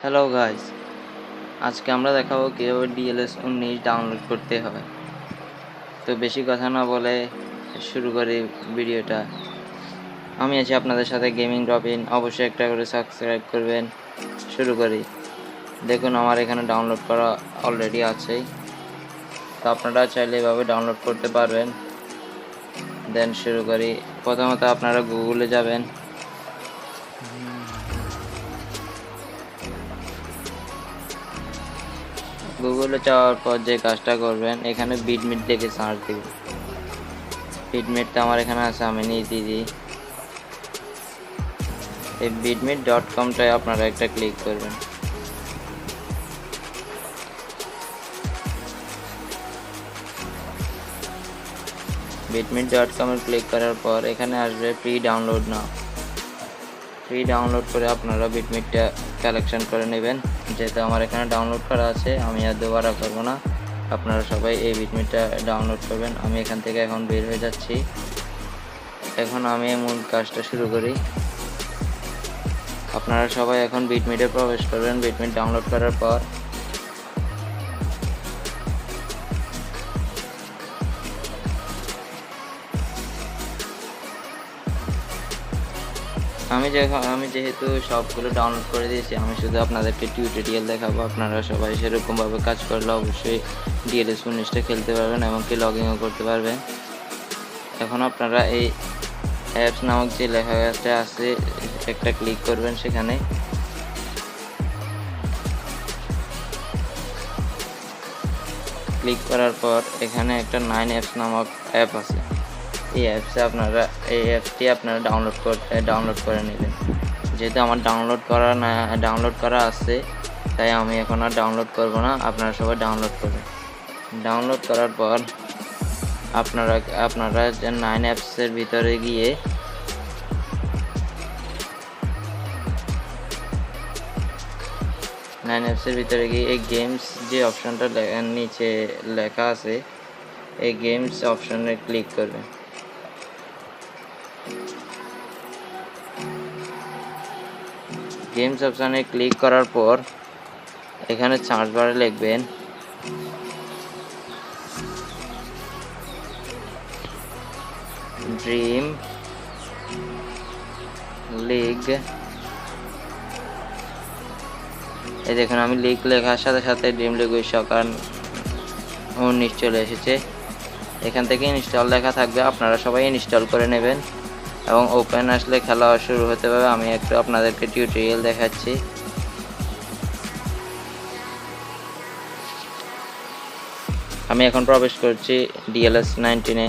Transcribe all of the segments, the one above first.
Hello guys আজকে আমরা দেখাবো কীভাবে ডিএলএস উনিশ ডাউনলোড করতে হয়। তো বেশি কথা না বলে শুরু করি ভিডিওটা। আমি আছি আপনাদের সাথে গেমিং রবিন অবশ্যই একটা করে সাবস্ক্রাইব করবেন। শুরু করি। দেখুন, আমার এখানে ডাউনলোড করা অলরেডি আছেই। তো আপনারা চাইলে এভাবে ডাউনলোড করতে পারবেন। দেন শুরু করি। প্রথমত আপনারা গুগলে যাবেন। গুগলে যাওয়ার পর যে কাজটা করবেন, এখানে বিটমিট দেখে সার্চ দিবেন। বিটমিটটা আমার এখানে আছে, আমি নিয়ে দিই। এই বিটমিট ডট কমটায় আপনারা একটা ক্লিক করবেন। বিটমিট ডট কমে ক্লিক করার পর এখানে আসবে ফ্রি ডাউনলোড নাও। ফ্রি ডাউনলোড করে আপনারা বিটমিটটা কালেকশন করে নেবেন। যেহেতু আমার এখানে ডাউনলোড করা আছে, আমি আর দুবারা করব না। আপনারা সবাই এই বিটমিটটা ডাউনলোড করবেন। আমি এখান থেকে এখন বের হয়ে যাচ্ছি। এখন আমি মূল কাজটা শুরু করি। আপনারা সবাই এখন বিটমিটে প্রবেশ করবেন। বিটমিট ডাউনলোড করার পর আমি যখন আমি যেহেতু সবগুলো ডাউনলোড করে দিয়েছি, আমি শুধু আপনাদেরকে টিউটোরিয়াল দেখাবো। আপনারা সবাই সেরকমভাবে কাজ করলে অবশ্যই ডিএলএস উনিশটা খেলতে পারবেন এমনকি লগ ইনও করতে পারবেন। এখন আপনারা এই অ্যাপস নামক যে লেখা লেখাটা আছে, একটা ক্লিক করবেন সেখানে। ক্লিক করার পর এখানে একটা নাইন অ্যাপস নামক অ্যাপ আছে। এই অ্যাপসে আপনারা, এই অ্যাপটি আপনারা ডাউনলোড করতে ডাউনলোড করে নেবেন। যেহেতু আমার ডাউনলোড করা না ডাউনলোড করা আছে, তাই আমি এখন আর ডাউনলোড করব না, আপনারা সবাই ডাউনলোড করবেন। ডাউনলোড করার পর আপনারা আপনারা নাইন অ্যাপসের ভিতরে গিয়ে নাইন অ্যাপসের ভিতরে গিয়ে এই গেমস যে অপশনটা নিচে লেখা আছে, এই গেমস অপশনে ক্লিক করবেন। গেমস অপশানে ক্লিক করার পর এখানে সার্চ বারে লিখবেন ড্রিম লিগ এই দেখুন, আমি লিগ লেখার সাথে সাথে ড্রিম লিগ ওই সকাল উনিশ চলে এসেছে। এখান থেকে ইনস্টল লেখা থাকবে, আপনারা সবাই ইনস্টল করে নেবেন। এবং ওপেন আসলে খেলা শুরু হতে পারে। আমি একটু আপনাদেরকে টিউটোরিয়াল দেখাচ্ছি। আমি এখন প্রবেশ করছি ডিএলএস নাইনটিনে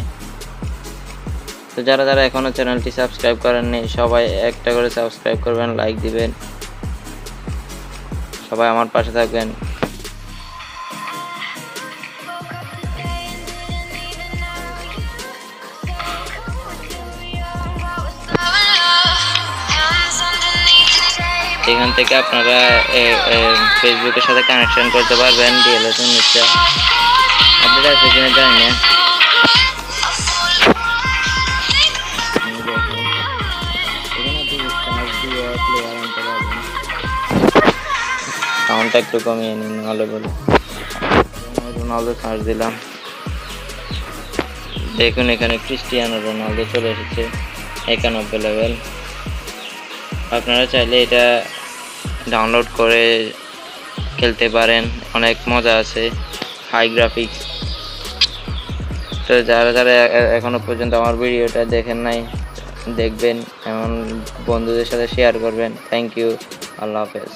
তো যারা যারা এখনও চ্যানেলটি সাবস্ক্রাইব করেননি, সবাই একটা করে সাবস্ক্রাইব করবেন লাইক দিবেন। সবাই আমার পাশে থাকবেন। এখান থেকে আপনারা ফেসবুকের সাথে কানেকশন করতে পারবেন ডিএলএস উনিশটা আপডেট আছে কিনা জানি না সাউন্ডটা একটু কমিয়ে নিন, ভালো বলে রোনালদো সার্চ দিলাম। দেখুন এখানে ক্রিস্টিয়ানো রোনালদো চলে এসেছে, একানব্বই লেভেল আপনারা চাইলে এটা ডাউনলোড করে খেলতে পারেন। অনেক মজা আছে হাই গ্রাফিক্স তো যারা যারা এখনও এখনও পর্যন্ত আমার ভিডিওটা দেখেন নাই, দেখবেন এমন বন্ধুদের সাথে শেয়ার করবেন। থ্যাংক ইউ আল্লাহ হাফেজ।